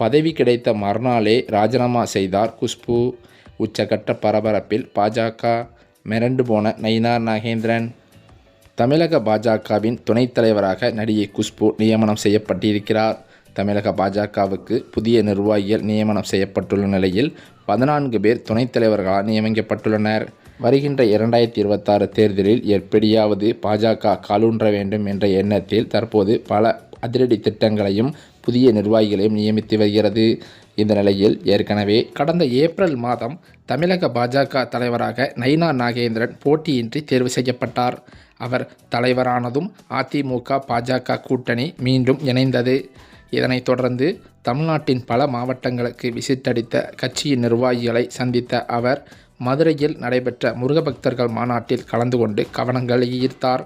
பதவி கிடைத்த மறுநாளே ராஜினாமா செய்தார் குஷ்பு. உச்சகட்ட பரபரப்பில் பாஜக மிரண்டு போன நயினார் நாகேந்திரன். தமிழக பாஜகவின் துணைத் தலைவராக நடிகை குஷ்பு நியமனம் செய்யப்பட்டிருக்கிறார். தமிழக பாஜகவுக்கு புதிய நிர்வாகிகள் நியமனம் செய்யப்பட்டுள்ள நிலையில் பதினான்கு பேர் துணைத் தலைவர்களாக நியமிக்கப்பட்டுள்ளனர். வருகின்ற இரண்டாயிரத்தி இருபத்தாறு தேர்தலில் எப்படியாவது பாஜக காலூன்ற வேண்டும் என்ற எண்ணத்தில் தற்போது பல அதிரடி திட்டங்களையும் புதிய நிர்வாகிகளையும் நியமித்து வருகிறது. இந்த நிலையில் ஏற்கனவே கடந்த ஏப்ரல் மாதம் தமிழக பாஜக தலைவராக நயினா நாகேந்திரன் போட்டியின்றி தேர்வு செய்யப்பட்டார். அவர் தலைவரானதும் அதிமுக பாஜக கூட்டணி மீண்டும் இணைந்தது. இதனைத் தொடர்ந்து தமிழ்நாட்டின் பல மாவட்டங்களுக்கு விசிட்டடித்த கட்சியின் நிர்வாகிகளை சந்தித்த அவர் மதுரையில் நடைபெற்ற முருகபக்தர்கள் மாநாட்டில் கலந்து கொண்டு கவனங்களை ஈர்த்தார்.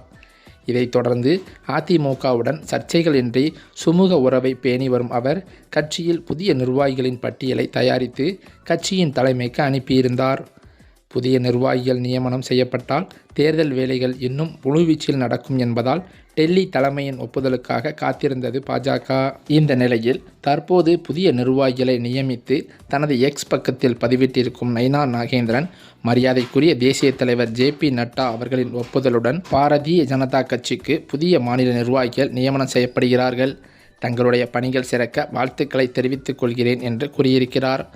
இதைத் தொடர்ந்து அதிமுகவுடன் சர்ச்சைகளின்றி சுமூக உறவை பேணி வரும் அவர் கட்சியில் புதிய நிர்வாகிகளின் பட்டியலை தயாரித்து கட்சியின் தலைமைக்கு அனுப்பியிருந்தார். புதிய நிர்வாகிகள் நியமனம் செய்யப்பட்டால் தேர்தல் வேலைகள் இன்னும் முழுவீச்சில் நடக்கும் என்பதால் டெல்லி தலைமையின் ஒப்புதலுக்காக காத்திருந்தது பாஜக. இந்த நிலையில் தற்போது புதிய நிர்வாகிகளை நியமித்து தனது எக்ஸ் பக்கத்தில் பதிவிட்டிருக்கும் நைனா நாகேந்திரன் மரியாதைக்குரிய தேசிய தலைவர் ஜே பி நட்டா அவர்களின் ஒப்புதலுடன் பாரதிய ஜனதா கட்சிக்கு புதிய மாநில நிர்வாகிகள் நியமனம் செய்யப்படுகிறார்கள். தங்களுடைய பணிகள் சிறக்க வாழ்த்துக்களை தெரிவித்துக் கொள்கிறேன் என்று கூறியிருக்கிறார்.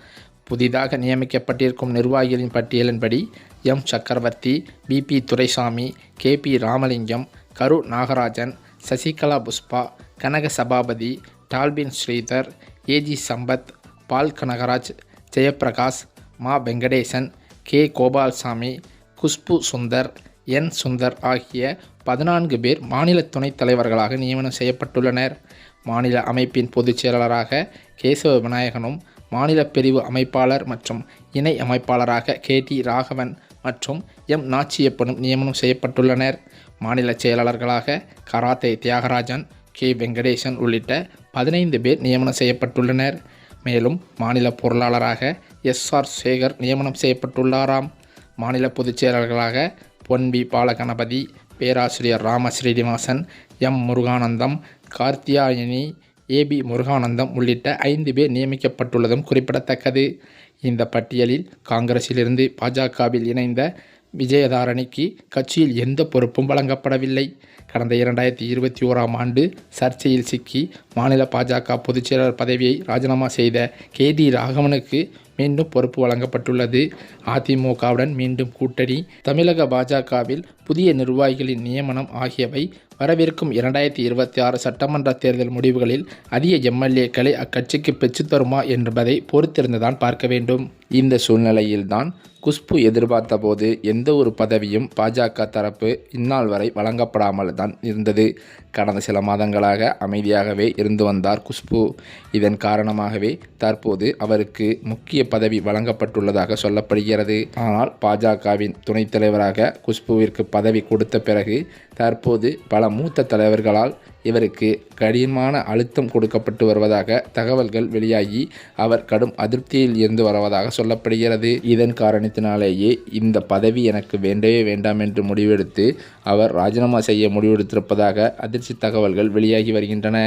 புதிதாக நியமிக்கப்பட்டிருக்கும் நிர்வாகிகளின் பட்டியலின்படி M. Chakravarthy P P Duraisamy K. P. Ramalingam Karu Nagarajan Sasikala Pushpa Kanaga Sabapathy Dolphin Sridhar A G Sampath Paul Kanagaraj Jayaprakash Ma Venkatesan K Gopalsamy Khushbu Sundar N Sundar ஆகிய பதினான்கு பேர் மாநில துணைத் தலைவர்களாக நியமனம் செய்யப்பட்டுள்ளனர். மாநில அமைப்பின் பொதுச் செயலாளராக கேசவ விநாயகனும் மாநில பிரிவு அமைப்பாளர் மற்றும் இணை அமைப்பாளராக கே டி ராகவன் மற்றும் எம் நாச்சியப்பனும் நியமனம் செய்யப்பட்டுள்ளனர். மாநில செயலாளர்களாக கராத்தே தியாகராஜன் கே. வெங்கடேசன் உள்ளிட்ட பதினைந்து பேர் நியமனம் செய்யப்பட்டுள்ளனர். மேலும் மாநில பொருளாளராக எஸ். ஆர். சேகர் நியமனம் செய்யப்பட்டுள்ளாராம். மாநில பொதுச் செயலாளர்களாக பொன் பி பாலகணபதி பேராசிரியர் Rama Srinivasan M. Muruganandam Karthiyayini A P Muruganandam உள்ளிட்ட ஐந்து பேர் நியமிக்கப்பட்டுள்ளதும் குறிப்பிடத்தக்கது. இந்த பட்டியலில் காங்கிரஸிலிருந்து பாஜகவில் இணைந்த விஜயதாரணிக்கு கட்சியில் எந்த பொறுப்பும் வழங்கப்படவில்லை. கடந்த இரண்டாயிரத்தி இருபத்தி ஓராம் ஆண்டு சர்ச்சையில் சிக்கி மாநில பாஜக பொதுச்செயலாளர் பதவியை ராஜினாமா செய்த கே டி ராகவனுக்கு மீண்டும் பொறுப்பு வழங்கப்பட்டுள்ளது. அதிமுகவுடன் மீண்டும் கூட்டணி. தமிழக பாஜகவில் புதிய நிர்வாகிகளின் நியமனம் ஆகியவை வரவிருக்கும் இரண்டாயிரத்தி இருபத்தி ஆறு சட்டமன்ற தேர்தல் முடிவுகளில் அதிக எம்எல்ஏக்களை அக்கட்சிக்கு பெற்றுத்தருமா என்பதை பொறுத்திருந்துதான் பார்க்க வேண்டும். இந்த சூழ்நிலையில்தான் குஷ்பு எதிர்பார்த்தபோது எந்த ஒரு பதவியும் பாஜக தரப்பு இந்நாள் வரை வழங்கப்படாமல் தான் இருந்தது. கடந்த சில மாதங்களாக அமைதியாகவே இருந்து வந்தார் குஷ்பு. இதன் காரணமாகவே தற்போது அவருக்கு முக்கிய பதவி வழங்கப்பட்டுள்ளதாக சொல்லப்படுகிறது. ஆனால் பாஜகவின் துணைத் தலைவராக குஷ்புவிற்கு பதவி கொடுத்த பிறகு தற்போது பல மூத்த தலைவர்களால் இவருக்கு கடினமான அழுத்தம் கொடுக்கப்பட்டு வருவதாக தகவல்கள் வெளியாகி அவர் கடும் அதிருப்தியில் இருந்து வருவதாக சொல்லப்படுகிறது. இதன் காரணத்தினாலேயே இந்த பதவி எனக்கு வேண்டவே வேண்டாம் என்று முடிவெடுத்து அவர் ராஜினாமா செய்ய முடிவெடுத்திருப்பதாக அதிர்ச்சி தகவல்கள் வெளியாகி வருகின்றன.